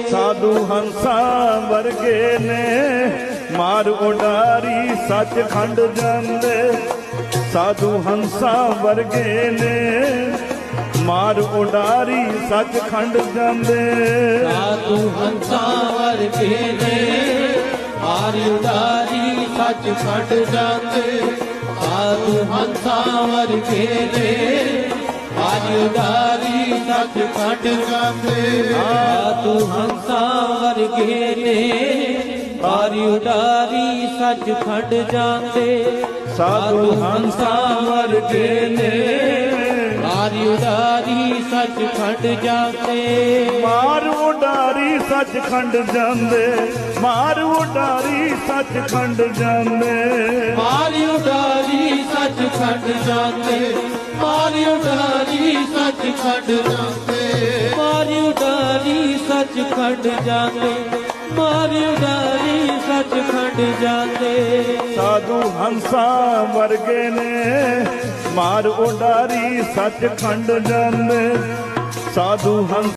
ਸਾਧੂ ਹੰਸਾਂ ਵਰਗੇ ਨੇ, ਮਾਰ ਉਡਾਰੀ ਸੱਚਖੰਡ ਜਾਂਦੇ। ਸਾਧੂ ਹੰਸਾਂ ਵਰਗੇ ਨੇ, ਮਾਰ ਉਡਾਰੀ ਸੱਚਖੰਡ ਜਾਂਦੇ। ਸਾਧੂ ਹੰਸਾਂ ਵਰਗੇ ਨੇ, ਮਾਰੀ ਉਡਾਰੀ ਸੱਚ ਖੰਡ ਜਾਂਦੇ। ਸਾਧੂ ਹੰਸਾਂ ਵਰਗੇ ਨੇ, ਮਾਰੀ ਉਡਾਰੀ ਸੱਚ ਖੰਡ ਜਾਂਦੇ। ਸਾਧੂ ਹੰਸਾਂ ਵਰਗੇ ਨੇ ਮਾਰੀ ਉਡਾਰੀ ਸੱਚ ਖੰਡ ਜਾਂਦੇ। ਸਾਧੂ ਹੰਸਾਂ ਵਰਗੇ ਨੇ ਮਾਰੀ ਉਡਾਰੀ ਸੱਚ ਖੰਡ ਜਾਂਦੇ। ਮਾਰ ਉਡਾਰੀ ਸੱਚਖੰਡ ਜਾਂਦੇ ਮਾਰ ਉਡਾਰੀ ਸੱਚਖੰਡ ਜਾਂਦੇ। ਮਾਰੀ ਉਡਾਰੀ ਸੱਚ ਖੰਡ ਜਾਂਦੇ ਮਾਰੀ ਉਡਾਰੀ ਸੱਚ ਖੰਡ ਜਾਂਦੇ। ਮਾਰੀ ਉਡਾਰੀ ਸੱਚ ਖੰਡ ਜਾਂਦੇ। ਮਾਰੀ ਉਡਾਰੀ ਸੱਚ ਖੰਡ ਜਾਂਦੇ। ਸਾਧੂ ਹੰਸਾਂ ਵਰਗੇ ਨੇ ਮਾਰ ਉਡਾਰੀ ਸੱਚਖੰਡ ਜਾਂਦੇ। ਸਾਧੂ ਹੰਸ